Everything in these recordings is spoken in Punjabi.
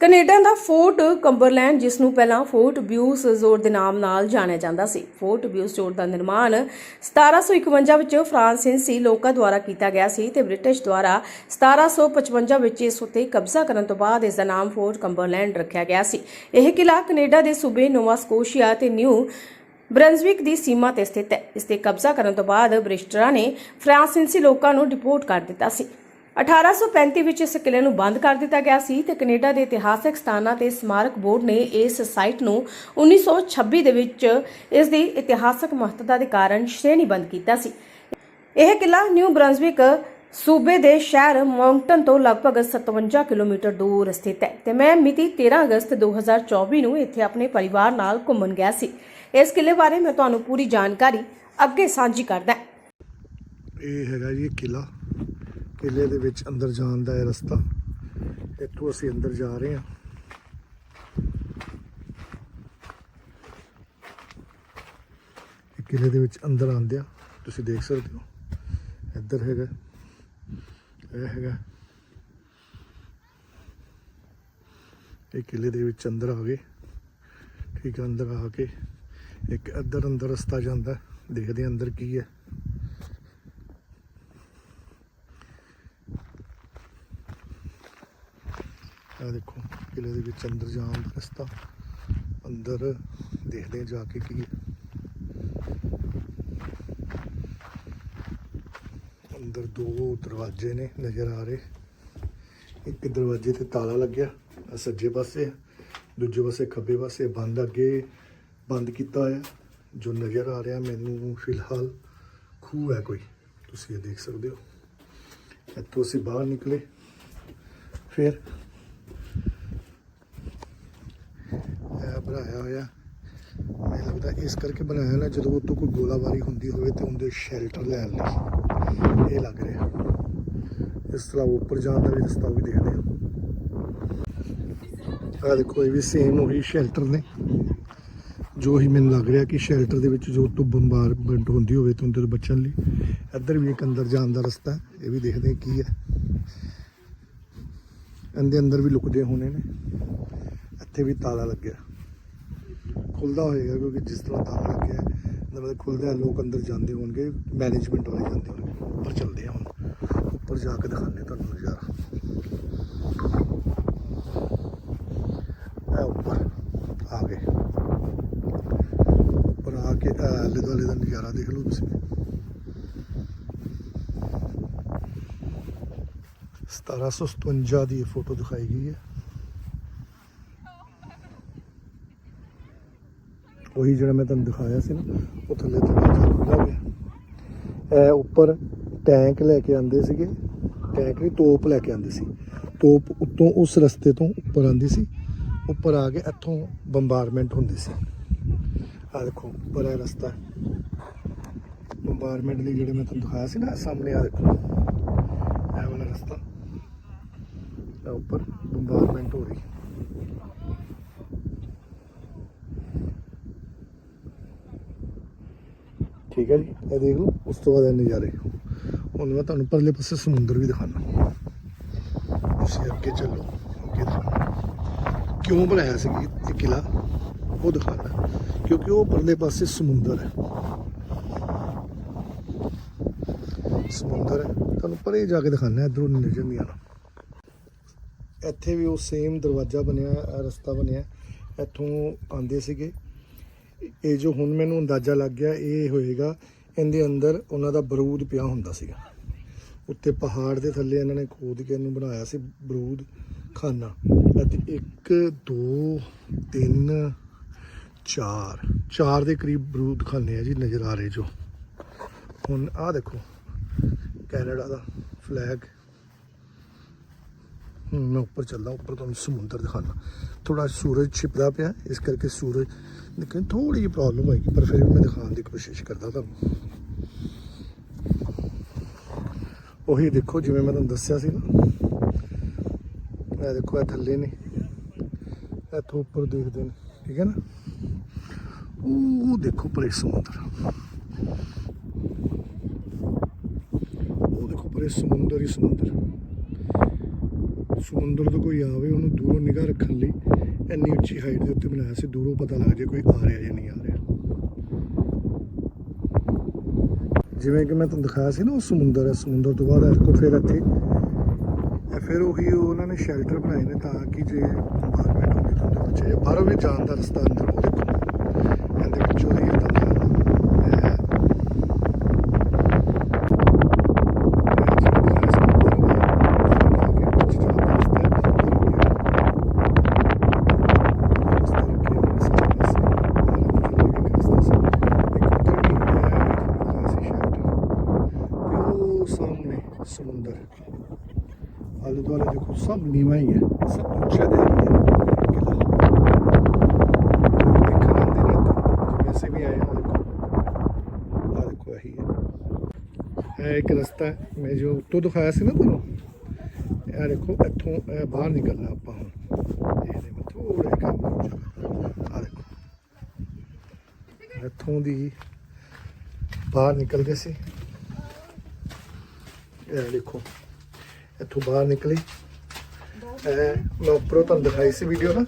ਕੈਨੇਡਾ ਦਾ ਫੋਰਟ ਕੰਬਰਲੈਂਡ, ਜਿਸ ਨੂੰ ਪਹਿਲਾਂ ਫੋਰਟ ਬਿਊਸ ਜ਼ੋਰ ਦੇ ਨਾਮ ਨਾਲ ਜਾਣਿਆ ਜਾਂਦਾ ਸੀ। ਫੋਰਟ ਬਿਊਸ ਜ਼ੋਰ ਦਾ ਨਿਰਮਾਣ 1751 ਵਿੱਚ ਫਰਾਂਸੀਸੀ ਲੋਕਾਂ ਦੁਆਰਾ ਕੀਤਾ ਗਿਆ ਸੀ ਤੇ ਬ੍ਰਿਟਿਸ਼ ਦੁਆਰਾ 1755 ਵਿੱਚ ਇਸ ਉੱਤੇ ਕਬਜ਼ਾ ਕਰਨ ਤੋਂ ਬਾਅਦ ਇਸ ਦਾ ਨਾਮ ਫੋਰਟ ਕੰਬਰਲੈਂਡ ਰੱਖਿਆ ਗਿਆ ਸੀ। ਇਹ ਕਿਲਾ ਕੈਨੇਡਾ ਦੇ ਸੂਬੇ ਨੋਵਾ ਸਕੋਸ਼ੀਆ ਤੇ ਨਿਊ ਬ੍ਰੰਜ਼ਵਿਕ ਦੀ ਸੀਮਾ ਤੇ ਸਥਿਤ ਹੈ। ਇਸ ਤੇ ਕਬਜ਼ਾ ਕਰਨ ਤੋਂ ਬਾਅਦ ਬ੍ਰਿਟਿਸ਼ਰਾਂ ਨੇ ਫਰਾਂਸੀਸੀ ਲੋਕਾਂ ਨੂੰ ਡਿਪੋਰਟ ਕਰ ਦਿੱਤਾ ਸੀ। 1835 ਵਿੱਚ ਇਸ ਕਿਲੇ ਨੂੰ ਬੰਦ ਕਰ ਦਿੱਤਾ ਗਿਆ ਸੀ ਤੇ ਕੈਨੇਡਾ ਦੇ ਇਤਿਹਾਸਕ ਸਥਾਨਾਂ ਤੇ ਸਮਾਰਕ ਬੋਰਡ ਨੇ ਇਸ ਸਾਈਟ ਨੂੰ 1926 ਦੇ ਵਿੱਚ ਇਸ ਦੀ ਇਤਿਹਾਸਕ ਮਹੱਤਤਾ ਦੇ ਕਾਰਨ ਸ਼੍ਰੇਣੀਬੱਧ ਕੀਤਾ ਸੀ। ਇਹ ਕਿਲਾ ਨਿਊ ਬ੍ਰੰਜ਼ਵਿਕ ਸੂਬੇ ਦੇ ਸ਼ਹਿਰ ਮੌਂਕਟਨ ਤੋਂ ਲਗਭਗ 57 ਕਿਲੋਮੀਟਰ ਦੂਰ ਸਥਿਤ ਹੈ ਤੇ ਮੈਂ ਮਿਤੀ 13 ਅਗਸਤ 2024 ਨੂੰ ਇੱਥੇ ਆਪਣੇ ਪਰਿਵਾਰ ਨਾਲ ਘੁੰਮਣ ਗਿਆ ਸੀ। ਇਸ ਕਿਲੇ ਬਾਰੇ ਮੈਂ ਤੁਹਾਨੂੰ ਪੂਰੀ ਜਾਣਕਾਰੀ ਅੱਗੇ ਸਾਂਝੀ ਕਰਦਾ ਇਹ ਹੈਗਾ ਜੀ ਕਿਲਾ। ਕਿਲੇ ਦੇ ਵਿੱਚ ਅੰਦਰ ਜਾਣ ਦਾ ਇਹ ਰਸਤਾ। ਇੱਥੋਂ ਅਸੀਂ ਅੰਦਰ ਜਾ ਰਹੇ ਹਾਂ। ਇਹ ਕਿਲੇ ਦੇ ਵਿੱਚ ਅੰਦਰ ਆਉਂਦਿਆਂ ਤੁਸੀਂ ਦੇਖ ਸਕਦੇ ਹੋ। ਇੱਧਰ ਹੈਗਾ। ਇਹ ਹੈਗਾ। ਇਹ ਕਿਲੇ ਦੇ ਵਿੱਚ ਅੰਦਰ ਆ ਗਏ। ਠੀਕ ਹੈ ਅੰਦਰ ਆ ਕੇ ਇੱਕ ਇੱਧਰ ਅੰਦਰ ਰਸਤਾ ਜਾਂਦਾ। ਦੇਖਦੇ ਹਾਂ ਅੰਦਰ ਕੀ ਹੈ। ਆ ਦੇਖੋ ਕਿਲੇ ਦੇ ਵਿੱਚ ਅੰਦਰ ਜਾਣ ਦਾ ਰਸਤਾ। ਅੰਦਰ ਦੇਖਦੇ ਜਾ ਕੇ ਕੀ ਹੈ। ਅੰਦਰ ਦੋ ਦਰਵਾਜ਼ੇ ਨੇ ਨਜ਼ਰ ਆ ਰਹੇ। ਇੱਕ ਦਰਵਾਜ਼ੇ ਤੇ ਤਾਲਾ ਲੱਗਿਆ ਸੱਜੇ ਪਾਸੇ ਦੂਜੇ ਪਾਸੇ ਖੱਬੇ ਪਾਸੇ ਬੰਦ ਅੱਗੇ ਬੰਦ ਕੀਤਾ ਹੋਇਆ, ਜੋ ਨਜ਼ਰ ਆ ਰਿਹਾ ਮੈਨੂੰ ਫਿਲਹਾਲ ਖੂਹ ਹੈ ਕੋਈ। ਤੁਸੀਂ ਇਹ ਦੇਖ ਸਕਦੇ ਹੋ। ਇੱਥੋਂ ਅਸੀਂ ਬਾਹਰ ਨਿਕਲੇ, ਫਿਰ ਇਹ ਬਣਾਇਆ ਹੋਇਆ। ਮੈਨੂੰ ਲੱਗਦਾ ਇਸ ਕਰਕੇ ਬਣਾਇਆ ਨਾ, ਜਦੋਂ ਉਤੋਂ ਕੋਈ ਗੋਲਾਬਾਰੀ ਹੁੰਦੀ ਹੋਵੇ ਤੇ ਉਹਦੇ ਸ਼ੈਲਟਰ ਲੈਣ ਲਈ। ਇਹ ਲੱਗ ਰਿਹਾ। ਇਸ ਤਰ੍ਹਾਂ ਉੱਪਰ ਜਾਣ ਦਾ ਵੀ ਰਸਤਾ ਉਹ ਵੀ ਦੇਖਦੇ ਹਾਂ। ਆ ਦੇਖੋ, ਇਹ ਵੀ ਸੇਮ ਉਹੀ ਸ਼ੈਲਟਰ ਨੇ। ਜੋ ਹੀ ਮੈਨੂੰ ਲੱਗ ਰਿਹਾ ਕਿ ਸ਼ੈਲਟਰ ਦੇ ਵਿੱਚ ਜੋ ਤੋਂ ਬੰਬਾਰਮੈਂਟ ਹੁੰਦੀ ਹੋਵੇ ਤਾਂ ਉਹਦੇ ਤੋਂ ਬਚਣ ਲਈ, ਇੱਧਰ ਵੀ ਇੱਕ ਅੰਦਰ ਜਾਣ ਦਾ ਰਸਤਾ ਇਹ ਵੀ ਦੇਖਦੇ ਕੀ ਹੈ। ਇਹਦੇ ਅੰਦਰ ਵੀ ਲੁਕਦੇ ਹੋਣੇ ਨੇ। ਇੱਥੇ ਵੀ ਤਾਲਾ ਲੱਗਿਆ। ਖੁੱਲਦਾ ਹੋਏਗਾ ਕਿਉਂਕਿ ਜਿਸ ਤਰ੍ਹਾਂ ਤਾਲਾ ਲੱਗਿਆ ਹੈ, ਇਹਦਾ ਮਤਲਬ ਖੁੱਲਦਾ ਹੈ, ਲੋਕ ਅੰਦਰ ਜਾਂਦੇ ਹੋਣਗੇ ਮੈਨੇਜਮੈਂਟ ਵਾਲੇ ਜਾਂਦੇ ਹੋਣਗੇ। ਉੱਪਰ ਚੱਲਦੇ ਆ ਹੁਣ। ਉੱਪਰ ਜਾ ਕੇ ਦਿਖਾਉਂਦੇ ਤੁਹਾਨੂੰ ਨਜ਼ਾਰਾ। ਇਹ ਉੱਪਰ ਆ ਗਏ। ਉੱਪਰ ਆ ਕੇ ਇਹ ਆਲੇ ਦੁਆਲੇ ਦਾ ਨਜ਼ਾਰਾ ਦੇਖ ਲਓ ਤੁਸੀਂ। 1757 ਦੀ ਇਹ ਫੋਟੋ ਦਿਖਾਈ ਗਈ ਹੈ। ਉਹੀ ਜਿਹੜਾ ਮੈਂ ਤੁਹਾਨੂੰ ਦਿਖਾਇਆ ਸੀ ਨਾ, ਉਹ ਥੱਲੇ ਦਰਵਾਜ਼ਾ ਖੁੱਲ੍ਹਾ ਗਿਆ ਇਹ ਉੱਪਰ ਟੈਂਕ ਲੈ ਕੇ ਆਂਦੇ ਸੀਗੇ। ਟੈਂਕ ਨਹੀਂ ਤੋਪ ਲੈ ਕੇ ਆਂਦੇ ਸੀ। ਤੋਪ ਉੱਤੋਂ ਉਸ ਰਸਤੇ ਤੋਂ ਉੱਪਰ ਆਂਦੀ ਸੀ। ਉੱਪਰ ਆ ਕੇ ਇੱਥੋਂ ਬੰਬਾਰਮੈਂਟ ਹੁੰਦੀ ਸੀ। ਆ ਦੇਖੋ, ਉੱਪਰ ਇਹ ਰਸਤਾ। ਬੰਬਾਰਮੈਂਟ ਲਈ ਜਿਹੜੇ ਮੈਂ ਤੁਹਾਨੂੰ ਦਿਖਾਇਆ ਸੀ ਨਾ ਸਾਹਮਣੇ ਆ ਦੇਖੋ। ਇਹ ਵਾਲਾ ਰਸਤਾ। ਉੱਪਰ ਬੰਬਾਰਮੈਂਟ ਹੋ ਰਹੀ। ਠੀਕ ਹੈ ਜੀ, ਇਹ ਦੇਖ ਲਓ ਉਸ ਤੋਂ ਬਾਅਦ ਇਹ ਨਜ਼ਾਰੇ। ਹੁਣ ਮੈਂ ਤੁਹਾਨੂੰ ਪਰਲੇ ਪਾਸੇ ਸਮੁੰਦਰ ਵੀ ਦਿਖਾਣਾ ਤੁਸੀਂ ਅੱਗੇ ਚੱਲੋ, ਅੱਗੇ ਦਿਖਾਉਣਾ। ਕਿਉਂ ਬਣਾਇਆ ਸੀ ਇਹ ਕਿਲਾ ਉਹ ਦਿਖਾਣਾ ਕਿਉਂਕਿ ਉਹ ਪਰਲੇ ਪਾਸੇ ਸਮੁੰਦਰ ਹੈ। ਸਮੁੰਦਰ ਹੈ। ਤੁਹਾਨੂੰ ਪਰੇ ਜਾ ਕੇ ਦਿਖਾਣਾ ਇਧਰੋਂ ਨਜ਼ਰ ਨਹੀਂ ਆਣਾ ਇੱਥੇ ਵੀ ਉਹ ਸੇਮ ਦਰਵਾਜ਼ਾ ਬਣਿਆ ਰਸਤਾ ਬਣਿਆ। ਇੱਥੋਂ ਆਂਦੇ ਸੀਗੇ। ਇਹ ਜੋ ਹੁਣ ਮੈਨੂੰ ਅੰਦਾਜ਼ਾ ਲੱਗ ਗਿਆ, ਇਹ ਹੋਏਗਾ, ਇਹਦੇ ਅੰਦਰ ਉਹਨਾਂ ਦਾ ਬਰੂਦ ਪਿਆ ਹੁੰਦਾ ਸੀਗਾ। ਉੱਤੇ ਪਹਾੜ ਦੇ ਥੱਲੇ ਇਹਨਾਂ ਨੇ ਖੋਦ ਕੇ ਇਹਨੂੰ ਬਣਾਇਆ ਸੀ ਬਰੂਦ ਖਾਨਾ। ਅਤੇ 1 2 3 4 ਚਾਰ ਦੇ ਕਰੀਬ ਬਰੂਦ ਖਾਨੇ ਆ ਜੀ ਨਜ਼ਰ ਆ ਰਹੇ ਜੋ। ਹੁਣ ਆਹ ਦੇਖੋ, ਕੈਨੇਡਾ ਦਾ ਫਲੈਗ ਮੈਂ ਉੱਪਰ ਚੱਲਦਾ, ਉੱਪਰ ਤੁਹਾਨੂੰ ਸਮੁੰਦਰ ਦਿਖਾਣਾ ਥੋੜਾ ਸੂਰਜ ਛਿਪਦਾ ਪਿਆ, ਇਸ ਕਰਕੇ ਸੂਰਜ ਲੇਕਿਨ ਥੋੜੀ ਜਿਹੀ ਪ੍ਰੋਬਲਮ ਹੋਏਗੀ, ਪਰ ਫਿਰ ਵੀ ਮੈਂ ਦਿਖਾਉਣ ਦੀ ਕੋਸ਼ਿਸ਼ ਕਰਦਾ ਤੁਹਾਨੂੰ। ਉਹੀ ਦੇਖੋ, ਜਿਵੇਂ ਮੈਂ ਤੁਹਾਨੂੰ ਦੱਸਿਆ ਸੀ ਨਾ। ਇਹ ਦੇਖੋ, ਇਹ ਥੱਲੇ ਨੇ। ਇੱਥੋਂ ਉੱਪਰ ਦੇਖਦੇ ਨੇ, ਠੀਕ ਹੈ ਨਾ? ਉਹ ਦੇਖੋ ਪਰੇ ਸਮੁੰਦਰ। ਉਹ ਦੇਖੋ ਪਰੇ ਸਮੁੰਦਰ ਹੀ ਸਮੁੰਦਰ। ਸਮੁੰਦਰ ਤੋਂ ਕੋਈ ਆਵੇ, ਉਹਨੂੰ ਦੂਰੋਂ ਨਿਗਾਹ ਰੱਖਣ ਲਈ ਇੰਨੀ ਉੱਚੀ ਹਾਈਟ ਦੇ ਉੱਤੇ ਬਣਾਇਆ ਸੀ, ਦੂਰੋਂ ਪਤਾ ਲੱਗ ਜੇ ਕੋਈ ਆ ਰਿਹਾ ਜਾਂ ਨਹੀਂ ਆ ਰਿਹਾ। ਜਿਵੇਂ ਕਿ ਮੈਂ ਤੁਹਾਨੂੰ ਦਿਖਾਇਆ ਸੀ ਨਾ, ਉਹ ਸਮੁੰਦਰ ਹੈ, ਸਮੁੰਦਰ ਤੋਂ ਬਾਅਦ ਇਹ ਫਿਰ ਇੱਥੇ ਫਿਰ ਉਹੀ ਉਹਨਾਂ ਨੇ ਸ਼ੈਲਟਰ ਬਣਾਏ ਨੇ ਤਾਂ ਕਿ ਜੇ ਬਾਹਰ ਹੁੰਦੀ ਤਾਂ ਬੱਚੇ ਬਾਹਰੋਂ ਵੀ ਜਾਣ ਦਾ ਰਸਤਾ ਅੰਦਰ ਉਹ ਦੇਖੋ। ਇਹਦੇ ਵਿੱਚੋਂ ਦੀ ਤਾਂ ਆਲੇ ਦੁਆਲੇ ਦੇਖੋ ਸਭ ਨੀਵਾਂ ਹੀ ਹੈ ਸਭ ਉੱਚਾ ਹੈ ਕਿਲਾ ਦੇਖਣ ਆਉਂਦੇ ਨੇ ਤਾਂ ਜਿਵੇਂ ਅਸੀਂ ਵੀ ਆਏ ਹਾਂ ਦੇਖੋ ਆ ਦੇਖੋ ਇਹੀ ਹੈ ਇਹ ਇੱਕ ਰਸਤਾ ਹੈ ਮੈਂ ਜੋ ਉੱਤੋਂ ਦਿਖਾਇਆ ਸੀ ਨਾ ਤੁਹਾਨੂੰ ਇਹ ਦੇਖੋ ਇੱਥੋਂ ਬਾਹਰ ਨਿਕਲਣਾ ਆਪਾਂ ਹੁਣ ਦੇਖਦੇ ਮੈਂ ਥੋੜਾ ਕੰਮ ਆ ਦੇਖੋ ਇੱਥੋਂ ਦੀ ਬਾਹਰ ਨਿਕਲਦੇ ਸੀ ਇਹ ਦੇਖੋ ਇੱਥੋਂ ਬਾਹਰ ਨਿਕਲੀ। ਇਹ ਮੈਂ ਉੱਪਰੋਂ ਤੁਹਾਨੂੰ ਦਿਖਾਈ ਸੀ ਵੀਡੀਓ ਨਾ।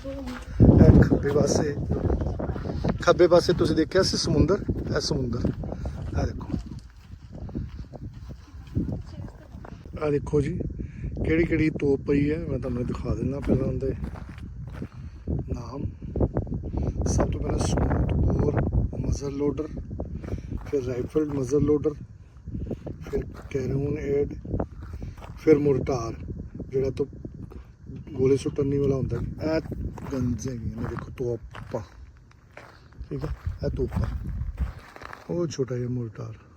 ਇਹ ਖੱਬੇ ਪਾਸੇ। ਖੱਬੇ ਪਾਸੇ ਤੁਸੀਂ ਦੇਖਿਆ ਸੀ ਸਮੁੰਦਰ? ਇਹ ਸਮੁੰਦਰ। ਇਹ ਦੇਖੋ। ਆ ਦੇਖੋ ਜੀ ਕਿਹੜੀ ਕਿਹੜੀ ਤੋਪ ਪਈ ਹੈ। ਮੈਂ ਤੁਹਾਨੂੰ ਦਿਖਾ ਦਿੰਦਾ ਪਹਿਲਾਂ ਉਹਦੇ ਨਾਮ। ਸਭ ਤੋਂ ਪਹਿਲਾਂ ਸਮੂਥ ਬੋਰ, ਮਜ਼ਰ ਲੋਡਰ, ਫਿਰ ਰਾਈਫਲਡ ਮਜ਼ਰ ਲੋਡਰ, ਫਿਰ ਕੈਰੂਨ, ਏਡ ਫਿਰ ਮੁਰਟਾਰ ਜਿਹੜਾ ਤੋਂ ਗੋਲੇ ਸੁੱਟਣ ਨਹੀਂ ਵਾਲਾ ਹੁੰਦਾ। ਇਹ ਗੰਜ ਹੈਗੀ ਨੇ, ਦੇਖੋ ਤੋਪਾਂ। ਠੀਕ ਹੈ ਇਹ ਤੋਪਾਂ। ਉਹ ਛੋਟਾ ਜਿਹਾ ਮੁਰਟਾਰ